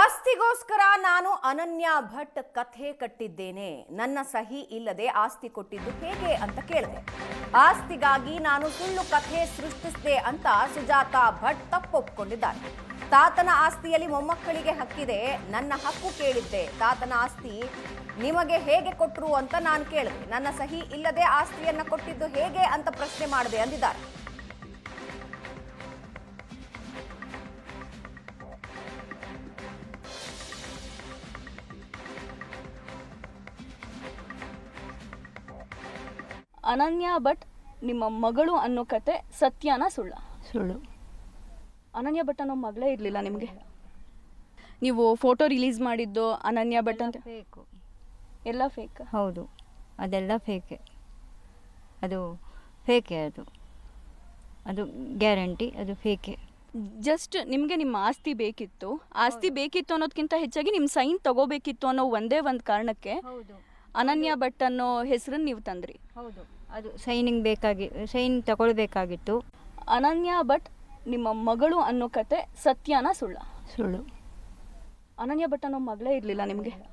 ಆಸ್ತಿಗೋಸ್ಕರ ನಾನು ಅನನ್ಯ ಭಟ್ ಕಥೆ ಕಟ್ಟಿದ್ದೇನೆ. ನನ್ನ ಸಹಿ ಇಲ್ಲದೆ ಆಸ್ತಿ ಕೊಟ್ಟಿದ್ದು ಹೇಗೆ ಅಂತ ಕೇಳಿದೆ. ಆಸ್ತಿಗಾಗಿ ನಾನು ಸುಳ್ಳು ಕಥೆ ಸೃಷ್ಟಿಸಿದೆ ಅಂತ ಸುಜಾತ ಭಟ್ ತಪ್ಪೊಪ್ಪಿಕೊಂಡಿದ್ದಾರೆ ತಾತನ ಆಸ್ತಿಯಲ್ಲಿ ಮೊಮ್ಮಕ್ಕಳಿಗೆ ಹಕ್ಕಿದೆ. ನನ್ನ ಹಕ್ಕು ಕೇಳಿದ್ದೆ. ತಾತನ ಆಸ್ತಿ ನಿಮಗೆ ಹೇಗೆ ಕೊಟ್ಟರು ಅಂತ ನಾನು ಕೇಳಿದೆ. ನನ್ನ ಸಹಿ ಇಲ್ಲದೆ ಆಸ್ತಿಯನ್ನ ಕೊಟ್ಟಿದ್ದು ಹೇಗೆ ಅಂತ ಪ್ರಶ್ನೆ ಮಾಡಿದೆ ಅಂದಿದ್ದಾರೆ. ಅನನ್ಯ ಭಟ್ ನಿಮ್ಮ ಮಗಳು ಅನ್ನೋ ಕತೆ ಸತ್ಯನ ಸುಳ್ಳ. ಸುಳ್ಳು. ಅನನ್ಯ ಭಟ್ ಅನ್ನೋ ಮಗಳೇ ಇರಲಿಲ್ಲ ನಿಮಗೆ? ನೀವು ಫೋಟೋ ರಿಲೀಸ್ ಮಾಡಿದ್ದು ಅನನ್ಯ ಭಟ್ ಅಂತ? ಬೇಕು ಎಲ್ಲ ಫೇಕ್ ಹೌದು. ಅದೆಲ್ಲ ಫೇಕೆ ಅದು ಫೇಕೆ ಅದು. ಅದು ಗ್ಯಾರಂಟಿ ಅದು ಫೇಕೆ ಜಸ್ಟ್ ನಿಮಗೆ ನಿಮ್ಮ ಆಸ್ತಿ ಬೇಕಿತ್ತು. ಆಸ್ತಿ ಬೇಕಿತ್ತು ಅನ್ನೋದಕ್ಕಿಂತ ಹೆಚ್ಚಾಗಿ ನಿಮ್ಮ ಸೈನ್ ತಗೋಬೇಕಿತ್ತು ಅನ್ನೋ ಒಂದೇ ಒಂದು ಕಾರಣಕ್ಕೆ ಹೌದು. ಅನನ್ಯ ಭಟ್ ಅನ್ನೋ ಹೆಸರನ್ನ ನೀವು ತಂದ್ರಿ. ಹೌದು. ಅದು ಸೈನಿಂಗ್ ಬೇಕಾಗಿ ಸೈನ್ ತಗೊಳ್ಬೇಕಾಗಿತ್ತು. ಅನನ್ಯ ಭಟ್ ನಿಮ್ಮ ಮಗಳು ಅನ್ನೋ ಕತೆ ಸತ್ಯನ ಸುಳ್ಳ. ಸುಳ್ಳು. ಅನನ್ಯ ಭಟ್ ಅನ್ನೋ ಮಗಳೇ ಇರಲಿಲ್ಲ ನಿಮಗೆ?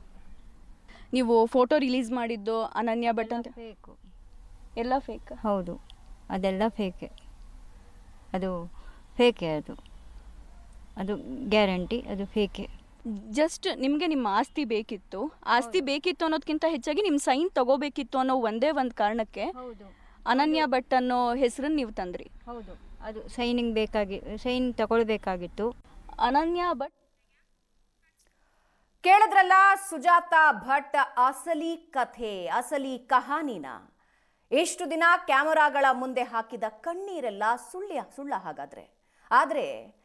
ನೀವು ಫೋಟೋ ರಿಲೀಸ್ ಮಾಡಿದ್ದು ಅನನ್ಯ ಭಟ್ ಅಂತ? ಬೇಕು ಎಲ್ಲ ಫೇಕ್ ಹೌದು. ಅದೆಲ್ಲ ಫೇಕೆ ಅದು ಫೇಕೆ ಅದು. ಅದು ಗ್ಯಾರಂಟಿ ಅದು ಫೇಕೆ ಜಸ್ಟ್ ನಿಮಗೆ ನಿಮ್ಮ ಆಸ್ತಿ ಬೇಕಿತ್ತು. ಆಸ್ತಿ ಬೇಕಿತ್ತು ಅನ್ನೋದಕ್ಕಿಂತ ಹೆಚ್ಚಾಗಿ ನಿಮ್ಮ ಸೈನ್ ತಗೋಬೇಕಿತ್ತು ಅನ್ನೋ ಒಂದೇ ಒಂದು ಕಾರಣಕ್ಕೆ ಹೌದು. ಅನನ್ಯ ಭಟ್ ಅನ್ನೋ ಹೆಸರನ್ನು ನೀವು ತಂದ್ರಿ. ಹೌದು. ಅದು ಸೈನಿಂಗ್ ಬೇಕಾಗಿ ಸೈನ್ ತಗೊಳ್ಬೇಕಾಗಿತ್ತು. ಅನನ್ಯ ಭಟ್ ಕೇಳಿದ್ರಲ್ಲ ಸುಜಾತ ಭಟ್ ಅಸಲಿ ಕಥೆ ಅಸಲಿ ಕಹಾನಿನ. ಎಷ್ಟು ದಿನ ಕ್ಯಾಮರಾಗಳ ಮುಂದೆ ಹಾಕಿದ ಕಣ್ಣೀರೆಲ್ಲ ಸುಳ್ಳ ಸುಳ್ಳ ಹಾಗಾದ್ರೆ. ಆದ್ರೆ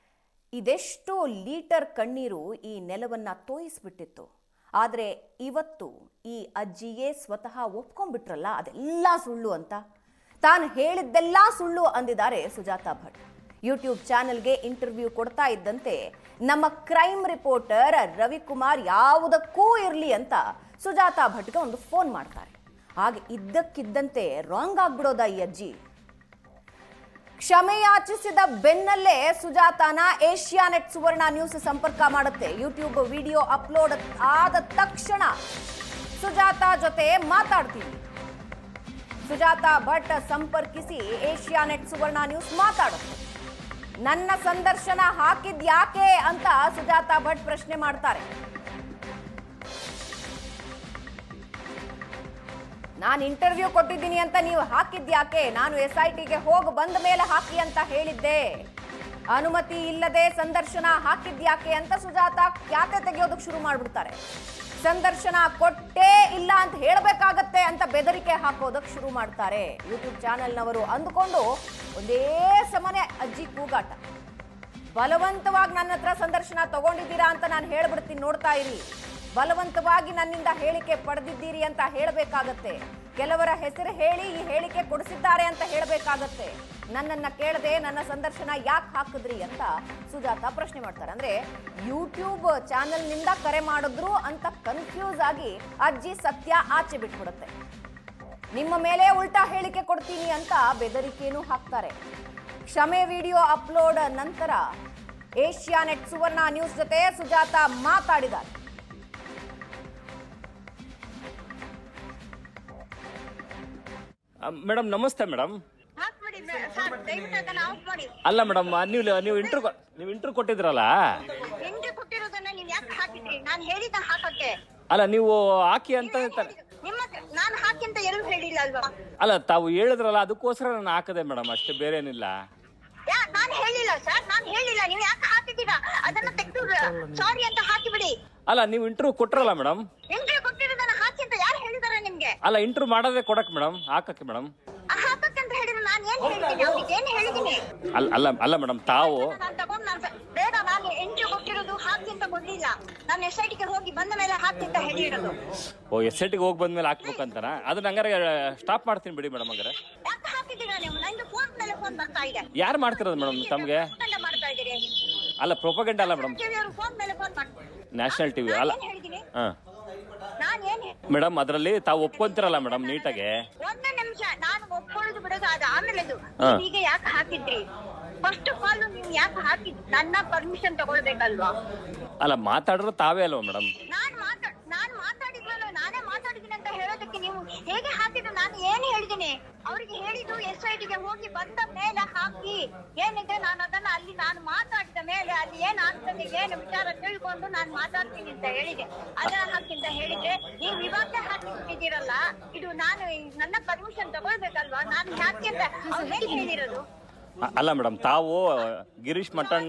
ಇದೆಷ್ಟೋ ಲೀಟರ್ ಕಣ್ಣೀರು ಈ ನೆಲವನ್ನು ತೋಯಿಸ್ಬಿಟ್ಟಿತ್ತು. ಆದರೆ ಇವತ್ತು ಈ ಅಜ್ಜಿಯೇ ಸ್ವತಃ ಒಪ್ಕೊಂಡ್ಬಿಟ್ರಲ್ಲ, ಅದೆಲ್ಲ ಸುಳ್ಳು ಅಂತ. ತಾನು ಹೇಳಿದ್ದೆಲ್ಲ ಸುಳ್ಳು ಅಂದಿದ್ದಾರೆ ಸುಜಾತಾ ಭಟ್. ಯೂಟ್ಯೂಬ್ ಚಾನೆಲ್ಗೆ ಇಂಟರ್ವ್ಯೂ ಕೊಡ್ತಾ ಇದ್ದಂತೆ ನಮ್ಮ ಕ್ರೈಮ್ ರಿಪೋರ್ಟರ್ ರವಿಕುಮಾರ್ ಯಾವುದಕ್ಕೂ ಇರಲಿ ಅಂತ ಸುಜಾತಾ ಭಟ್ಗೆ ಒಂದು ಫೋನ್ ಮಾಡ್ತಾರೆ. ಹಾಗೆ ಇದ್ದಕ್ಕಿದ್ದಂತೆ ರಾಂಗ್ ಆಗ್ಬಿಡೋದ ಈ ಅಜ್ಜಿ. ಕ್ಷಮೆಯಾಚಿಸಿದ ಬೆನ್ನಲ್ಲೇ ಸುಜಾತಾನ ಏಷ್ಯಾನೆಟ್ ಸುವರ್ಣ ನ್ಯೂಸ್ ಸಂಪರ್ಕ ಮಾಡುತ್ತೆ. ಯೂಟ್ಯೂಬ್ ವಿಡಿಯೋ ಅಪ್ಲೋಡ್ ಆದ ತಕ್ಷಣ ಸುಜಾತ ಜೊತೆ ಮಾತಾಡ್ತೀವಿ. ಸುಜಾತ ಭಟ್ ಸಂಪರ್ಕಿಸಿ ಏಷ್ಯಾನೆಟ್ ಸುವರ್ಣ ನ್ಯೂಸ್ ಮಾತಾಡುತ್ತೆ. ನನ್ನ ಸಂದರ್ಶನ ಹಾಕಿದ್ಯಾಕೆ ಅಂತ ಸುಜಾತ ಭಟ್ ಪ್ರಶ್ನೆ ಮಾಡ್ತಾರೆ. ನಾನು ಇಂಟರ್ವ್ಯೂ ಕೊಟ್ಟಿದ್ದೀನಿ ಅಂತ ನೀವು ಹಾಕಿದ್ಯಾಕೆ? ನಾನು ಎಸ್ ಐ ಟಿಗೆ ಹೋಗಿ ಬಂದ ಮೇಲೆ ಹಾಕಿ ಅಂತ ಹೇಳಿದ್ದೆ. ಅನುಮತಿ ಇಲ್ಲದೆ ಸಂದರ್ಶನ ಹಾಕಿದ್ಯಾಕೆ ಅಂತ ಸುಜಾತ ಖ್ಯಾತೆ ತೆಗೆಯೋದಕ್ಕೆ ಶುರು ಮಾಡ್ಬಿಡ್ತಾರೆ. ಸಂದರ್ಶನ ಕೊಟ್ಟೇ ಇಲ್ಲ ಅಂತ ಹೇಳಬೇಕಾಗತ್ತೆ ಅಂತ ಬೆದರಿಕೆ ಹಾಕೋದಕ್ಕೆ ಶುರು ಮಾಡ್ತಾರೆ. ಯೂಟ್ಯೂಬ್ ಚಾನೆಲ್ನವರು ಅಂದುಕೊಂಡು ಒಂದೇ ಸಮನೆ ಅಜ್ಜಿ ಕೂಗಾಟ. ಬಲವಂತವಾಗಿ ನನ್ನ ಹತ್ರ ಸಂದರ್ಶನ ತಗೊಂಡಿದ್ದೀರಾ ಅಂತ ನಾನು ಹೇಳ್ಬಿಡ್ತೀನಿ, ನೋಡ್ತಾ ಇರಿ. ಬಲವಂತವಾಗಿ ನನ್ನಿಂದ ಹೇಳಿಕೆ ಪಡೆದಿದ್ದೀರಿ ಅಂತ ಹೇಳಬೇಕಾಗತ್ತೆ. ಕೆಲವರ ಹೆಸರು ಹೇಳಿ ಈ ಹೇಳಿಕೆ ಕೊಡಿಸಿದ್ದಾರೆ ಅಂತ ಹೇಳಬೇಕಾಗತ್ತೆ. ನನ್ನನ್ನ ಕೇಳದೆ ನನ್ನ ಸಂದರ್ಶನ ಯಾಕೆ ಹಾಕಿದ್ರಿ ಅಂತ ಸುಜಾತ ಪ್ರಶ್ನೆ ಮಾಡ್ತಾರೆ. ಅಂದ್ರೆ ಯೂಟ್ಯೂಬ್ ಚಾನೆಲ್ನಿಂದ ಕರೆ ಮಾಡಿದ್ರು ಅಂತ ಕನ್ಫ್ಯೂಸ್ ಆಗಿ ಅಜ್ಜಿ ಸತ್ಯ ಆಚೆ ಬಿಟ್ಬಿಡುತ್ತೆ. ನಿಮ್ಮ ಮೇಲೆ ಉಲ್ಟಾ ಹೇಳಿಕೆ ಕೊಡ್ತೀನಿ ಅಂತ ಬೆದರಿಕೆನೂ ಹಾಕ್ತಾರೆ. ಕ್ಷಮೆ ವಿಡಿಯೋ ಅಪ್ಲೋಡ್ ನಂತರ ಏಷ್ಯಾನೆಟ್ ಸುವರ್ಣ ನ್ಯೂಸ್ ಜೊತೆ ಸುಜಾತ ಮಾತಾಡಿದ್ದಾರೆ. ಮೇಡಮ್ ನಮಸ್ತೆ ಮೇಡಮ್. ಅಲ್ಲ ಮೇಡಮ್ ನೀವು ನೀವು ಇಂಟರ್ವ್ಯೂ ನೀವು ಇಂಟರ್ ಕೊಟ್ಟಿದ್ರಲ್ಲ? ಎಂಟ್ರಿ ಕೊಟ್ಟಿರೋದನ್ನ ನೀವ್ ಯಾಕೆ ಹಾಕಿದ್ರಿ? ನಾನ್ ಹೇಳಿದ ಹಾಕಕ್ಕೆ. ಅಲ್ಲ ನೀವು ಹಾಕಿ ಅಂತ ಹೇಳ್ತಾರೆ. ನಿಮ್ಮ ನಾನು ಹಾಕಿ ಅಂತ ಎಲ್ಲೂ ಹೇಳಿಲ್ಲ ಅಲ್ವಾ? ಅಲ್ಲ ತಾವು ಹೇಳಿದ್ರಲ್ಲ ಅದಕ್ಕೋಸ್ಕರ ನಾನು ಹಾಕದೆ ಮೇಡಮ್ ಅಷ್ಟೇ ಬೇರೆ ಏನಿಲ್ಲ. ಯಾ ನಾನ್ ಹೇಳಿಲ್ಲ ಸರ್ ನಾನ್ ಹೇಳಿಲ್ಲ. ನೀವ್ ಯಾಕೆ ಹಾಕಿದ್ದೀರಾ? ಅದನ್ನ ತೆಗೆದು ಸಾರಿ ಅಂತ ಹಾಕಿಬಿಡಿ. ಅಲ್ಲ ನೀವು ಇಂಟರ್ವ್ಯೂ ಕೊಟ್ರಲ್ಲ ಮೇಡಮ್ ಎಂಟ್ರಿ ಕೊಟ್ಟಿರೋದನ್ನ ಹಾಕಿ ಅಂತ ಯಾರು ಹೇಳಿದಾರೆ ನಿಮ್ಗೆ ಅಲ್ಲ ಇಂಟರ್ವ್ಯೂ ಮಾಡೋದೇ ಕೊಡಕ್ ಮೇಡಮ್ ಹಾಕಕ್ಕೆ ಮೇಡಮ್ ಹೇಳಿದ್ರೆ ನಾನ್ ಏನ್ ಹೇಳಿದ್ದೀನಿ ಅವ್ರಿಗೆ ಏನ್ ಹೇಳಿದ್ದೀನಿ? ಅಲ್ಲ ಅಲ್ಲ ಅಲ್ಲ ಮೇಡಮ್ ತಾವು ನಾನು ತಗೊಂಡ್ ನಾನ್ ಬೇಡ ನಾನು ಎಂಟ್ರಿ ಕೊಟ್ಟಿರೋದು ಹಾಕಿ ಅಂತ ಕೊಡ್ಲಿಲ್ಲ ನಾನು ಎಸ್ ಐ ಟಿಗೆ ಹೋಗಿ ಬಂದ ಮೇಲೆ ಹಾಕಿ ಅಂತ ಹೇಳಿರೋದು. ಓ ಎಸ್ ಐ ಟಿಗೆ ಹೋಗಿ ಬಂದ್ಮೇಲೆ ಹಾಕ್ಬೇಕಂತಾನ? ಅದನ್ನ ಹಂಗಾರೆ ಸ್ಟಾಪ್ ಮಾಡ್ತೀನಿ ಬಿಡಿ ಮೇಡಮ್ ಹಂಗಾರೆ. ಯಾಕೆ ಹಾಕಿದ್ದೀರಾ ನೀವು? ನಂದು ಫೋನ್ ಮೇಲೆ ಫೋನ್ ಬರ್ತಾ ಇದೆ. ಯಾರು ಮಾಡ್ತಿರೋದು ಮೇಡಮ್ ತಮಗೆ? ಪ್ರೊಪಗಂಡ ಮಾಡ್ತಾ ಇದ್ದೀರಿ. ಅಲ್ಲ ಪ್ರೊಪಗಂಡ ಅಲ್ಲ ಮೇಡಮ್ ಟಿವಿ ಅವರು ಫೋನ್ ಮೇಲೆ ಫೋನ್ ಮಾಡ್ತಾರೆ ನ್ಯಾಷನಲ್ ಟಿವಿ ಅಲ್ಲ ಹೇಳಿದೀನಿ ಹೇ- ಮೇಡಮ್ ಅದರಲ್ಲಿ ತಾವು ಒಪ್ಕೊಂತಿರಲ್ಲ ಮೇಡಮ್ ನೀಟಾಗಿ? ಒಂದು ನಿಮಿಷ ನಾನು ಒಪ್ಕೊಳ್ಳೋದು ಬಿಡೋದು ಅದು. ಆಮೇಲೆದು ಹಾ. ಈಗ ಯಾಕೆ ಹಾಕಿದ್ರಿ? ಫಸ್ಟ್ ಆಫ್ ಆಲ್ ನೀವು ಯಾಕೆ ಹಾಕಿದ್ ನನ್ನ ಪರ್ಮಿಷನ್ ತಗೊಳ್ಬೇಕಲ್ವಾ? ಅಲ್ಲ ಮಾತಾಡ್ರ ತಾವೇ ಅಲ್ವಾ ಮೇಡಮ್? ನಾನ್ ಮಾತಾಡ್ ನಾನ್ ಮಾತಾಡಿದ್ವಲ್ಲ ನಾನೇ ಮಾತಾಡಿದ್ದೀನಿ ಅಂತ ಹೇಳೋದಕ್ಕೆ ನೀವು ಹೇಗೆ ಹಾಕಿದ್ರು? ನಾನು ಏನ್ ಹೇಳಿದ್ದೀನಿ? ಅವರಿಗೆ ಹೇಳಿದ್ದು ಎಸ್ ಐ ಹೋಗಿ ಬಂದ ಮೇಲೆ ಹಾಕಿ. ಏನಿದೆ ನಾನು ಅದನ್ನ ಅಲ್ಲಿ ನಾನು ಮಾತಾಡಿದ ಮೇಲೆ ಅಲ್ಲಿ ಏನ್ ಆಗ್ತದೆ ಏನು ವಿಚಾರ ತಿಳ್ಕೊಂಡು ನಾನು ಮಾತಾಡ್ತೀನಿ ಅಂತ ಹೇಳಿದೆ. ಅದನ್ನ ಹಾಕಿ ಅಂತ ಹೇಳಿದ್ರೆ, ನೀವು ಇವಾಗಲೇ ಹಾಕಿಟ್ಟಿದ್ದೀರಲ್ಲ, ಇದು ನಾನು ನನ್ನ ಪರ್ಮಿಷನ್ ತಗೊಳ್ಬೇಕಲ್ವಾ? ನಾನು ಯಾಕೆ ಅಂತ? ಅವ್ರು ಹೇಳಿರೋದು? ಅಲ್ಲ ಮೇಡಮ್ ತಾವು ಗಿರೀಶ್ ಮಟನ್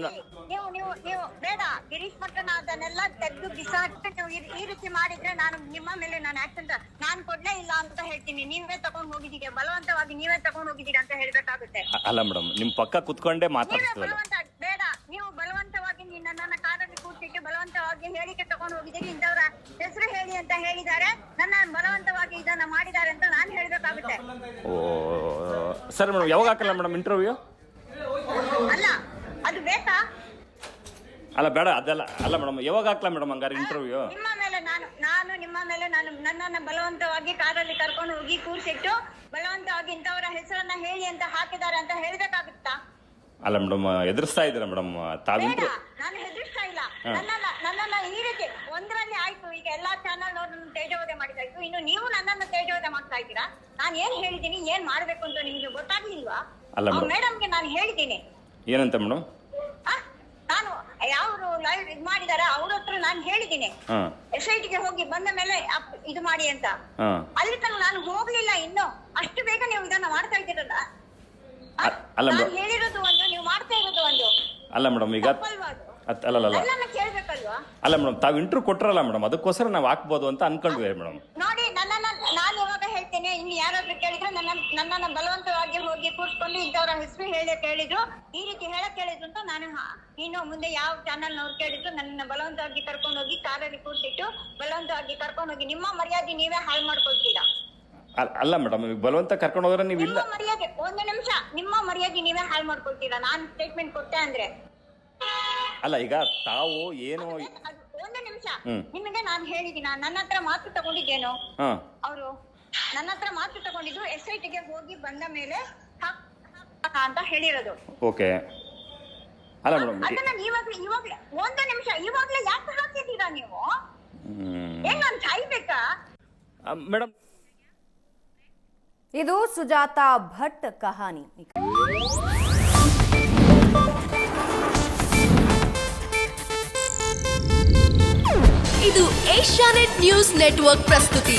ನೀವು ನೀವು ನೀವು ಬೇಡ. ಗಿರೀಶ್ ಮಟನ್ ಅದನ್ನೆಲ್ಲ ತೆಗೆದು ಬಿಸಾಕಿ ನೀವು ಈ- ಈ ರೀತಿ ಮಾಡಿದ್ರೆ ನಾನು ನಿಮ್ಮ ಮೇಲೆ ನಾನು ಆಕ್ಷನ್ ನಾನು ಕೊಡ್ಲೇ ಇಲ್ಲ ಅಂತ ಹೇಳ್ತೀನಿ. ನೀವೇ ತಗೊಂಡ್ ಹೋಗಿದ್ದೀರಿ. ಬಲವಂತವಾಗಿ ನೀವೇ ತಗೊಂಡ್ ಹೋಗಿದ್ದೀರಿ ಅಂತ ಹೇಳ್ಬೇಕಾಗುತ್ತೆ. ಅ- ಅಲ್ಲ ಮೇಡಮ್ ನಿಮ್ ಪಕ್ಕ ಕುತ್ಕೊಂಡೇ ನೀವೇ ಮಾತಾಡ್ತೀವಲ್ಲ ಬಲವಂತ ಬೇಡ. ನೀವು ಬಲವಂತವಾಗಿ ನಿನ್ನ ನನ್ನ ಕಾರಲ್ಲಿ ಕೂರ್ಸಿಟ್ಟು ಬಲವಂತವಾಗಿ ಹೇಳಿಕೆ ತಗೊಂಡು ಹೋಗಿದ್ದೀರಿ. ಇಂಥವ್ರ ಹೆಸರು ಹೇಳಿ ಅಂತ ಹೇಳಿದ್ದಾರೆ. ನನ್ನ ಬಲವಂತವಾಗಿ ಇದನ್ನ ಮಾಡಿದ್ದಾರೆ ಅಂತ ನಾನು ಹೇಳ್ಬೇಕಾಗುತ್ತೆ. ಓ ಸರಿ ಮೇಡಮ್ ಯಾವಾಗ ಹಾಕಲ್ಲ ಮೇಡಮ್ ಇಂಟರ್ವ್ಯೂ ಅಲ್ಲ ಅದು ಬೇಕಾ? ಅಲ್ಲ ಬೇಡ ಅದೆಲ್ಲ ಅಲ್ಲ ಮೇಡಮ್ ಯಾವಾಗ ಹಾಕ್ಲಾ ಮೇಡಮ್ ಹಂಗಾರೆ ಇಂಟರ್ವ್ಯೂ ನಿಮ್ಮ ಮೇಲೆ ನಾನು ನಾನು ನಿಮ್ಮ ಮೇಲೆ ನಾನು ನನ್ನನ್ನ ಬಲವಂತವಾಗಿ ಕಾರಲ್ಲಿ ಕರ್ಕೊಂಡು ಹೋಗಿ ಕೂರಿಸಿಟ್ಟು ಬಲವಂತವಾಗಿ ಇಂಥವರ ಹೆಸರನ್ನ ಹೇಳಿ ಅಂತ ಹಾಕಿದ್ದಾರೆ ಅಂತ ಹೇಳ್ಬೇಕಾಗುತ್ತಾ? ಅಲ್ಲ ಮೇಡಮ್ ಎದುರಿಸ್ತಾ ಇದ್ದೀರಾ ಮೇಡಮ್ ತಾವು ಬೇಡ ಇಂಟ್ರ್ ನಾನು ಹೆದರ್ಸ್ತಾ ಇಲ್ಲ. ನನ್ನನ್ನ ನನ್ನನ್ನ ಈ ರೀತಿ ಒಂದರಲ್ಲಿ ಆಯ್ತು ಈಗ ಎಲ್ಲಾ ಚಾನಲ್ ನೋಡನ್ನು ತೇಜೋವಧೆ ಮಾಡಿದಾಯ್ತು ಇನ್ನು ನೀವು ನನ್ನನ್ನು ತೇಜೋವಧೆ ಮಾಡ್ತಾ ಇದ್ದೀರಾ? ನಾನು ಏನ್ ಹೇಳಿದ್ದೀನಿ ಏನ್ ಮಾಡ್ಬೇಕು ಅಂತ ನಿಮ್ಗೆ ಗೊತ್ತಾಗ್ಲಿಲ್ವಾ? ಅಲ್ಲ ಮೇಡಂಗೆ ಮೇಡಮ್ಗೆ ನಾನು ಹೇಳಿದ್ದೀನಿ. ಏನಂತ ಮೇಡಮ್? ನಾನು ಯಾರು ಲೈವ್ ಇದು ಮಾಡಿದಾರ ಅವ್ರ ಹತ್ರ ನಾನು ಹೇಳಿದ್ದೀನಿ. ಹಾಂ. ಎಸ್ ಐ ಟಿಗೆ ಹೋಗಿ ಬಂದ ಮೇಲೆ ಅಪ್- ಇದು ಮಾಡಿ ಅಂತ. ಹಾಂ. ಅಲ್ಲಿ ತನಕ ನಾನು ಹೋಗ್ಲಿಲ್ಲ ಇನ್ನು. ಅಷ್ಟು ಬೇಗ ನೀವು ಇದನ್ನ ಮಾಡ್ತಾ ಇದ್ದೀರಲ್ಲ? ಆ? ಅ- ಅಲ್ಲ ನಾನು madam. ಹೇಳಿರೋದು ಒಂದು ನೀವು ಮಾಡ್ತಾ ಇರೋದು ಒಂದು. ಅಲ್ಲ ಮೇಡಮ್ ಈಗ ತಪ್ಪಲ್ವಾ ಅದು? ಅತ್- ಅಲ್ಲ ಅಲ್ಲ ಅಲ್ಲ. ಕೇಳ್ಬೇಕಲ್ವಾ? ಅಲ್ಲ ಮೇಡಮ್ ತಾವು ಇಂಟ್ರ್ಯೂ ಕೊಟ್ರಲ್ಲ ಮೇಡಮ್ ಅದಕ್ಕೋಸ್ಕರ ನಾವು ಹಾಕ್ಬೋದು ಅಂತ ಅನ್ಕೊಂಡ್ವಿ ಮೇಡಮ್. ಹೇಳ್ತೇನೆ. ಇನ್ನು ಯಾರಾದ್ರೂ ಕೇಳಿದ್ರೆ ನನ್ನ ನನ್ನನ್ನ ಬಲವಂತವಾಗಿ ಹೋಗಿ ಕೂರ್ಸ್ಕೊಂಡು ಇಂಥವ್ರ ಹೆಸರು ಹೇಳಿ ಕೇಳಿದ್ರು. ಈ ರೀತಿ ಹೇಳಕ್ ಹೇಳಿದ್ರು ಅಂತ ನಾನು ಇನ್ನು ಮುಂದೆ ಯಾವ ಚಾನೆಲ್ ನವ್ರು ಕೇಳಿದ್ರು ನನ್ನ ಬಲವಂತವಾಗಿ ಕರ್ಕೊಂಡು ಹೋಗಿ ಕಾರಲ್ಲಿ ಕೂರ್ಸಿಟ್ಟು ಬಲವಂತವಾಗಿ ಕರ್ಕೊಂಡು ಹೋಗಿ ನಿಮ್ಮ ಮರ್ಯಾದೆ ನೀವೇ ಹಾಳು ಮಾಡ್ಕೊಳ್ತೀರಾ? ಅಲ್ಲ- ಮೇಡಮ್ ಬಲವಂತ ಕರ್ಕೊಂಡು ಹೋದ್ರೆ ನೀವು ಇಲ್ಲ. ನಿಮ್ಮ ಮರ್ಯಾದೆ ಒಂದು ನಿಮಿಷ. ನಿಮ್ಮ ಮರ್ಯಾದೆ ನೀವೇ ಹಾಳು ಮಾಡ್ಕೊಳ್ತೀರಾ? ನಾನು ಸ್ಟೇಟ್ಮೆಂಟ್ ಕೊಟ್ಟೆ ಅಂದ್ರೆ. ಅಲ್ಲ ಈಗ ತಾವು ಏನು ಒಂದು ನಿಮಿಷ. ನಿಮಗೆ ನಾನು ಹೇಳಿದೀನಿ? ನನ್ನ ಹತ್ರ ಮಾತು ತಗೊಂಡಿದ್ದೇನು? ಅವರು ನನ್ನ ಹತ್ರ ಮಾತು ತಗೊಂಡಿದ್ದು ಎಸ್ ಐ ಟಿಗೆ ಹೋಗಿ ಬಂದ ಮೇಲೆ ಹಾಕ್- ಹಾಕ್ ಅಂತ ಹೇಳಿರೋದು. ಓಕೆ. ಅಲ್ಲ ಮೇಡಮ್ ಅದನ್ನ ಇವಾಗ ಇವಾಗ ಒಂದು ನಿಮಿಷ ಇವಾಗ್ಲೇ ಯಾಕೆ ಹಾಕಿದ್ದೀರಾ ನೀವು? ಏನ್ ನಾನು ಸಾಯ್ಬೇಕಾ ಮೇಡಮ್. ಇದು ಸುಜಾತ ಭಟ್ ಕಹಾನಿ. ಇದು ಏಷ್ಯಾನೆಟ್ ನ್ಯೂಸ್ ನೆಟ್ವರ್ಕ್ ಪ್ರಸ್ತುತಿ.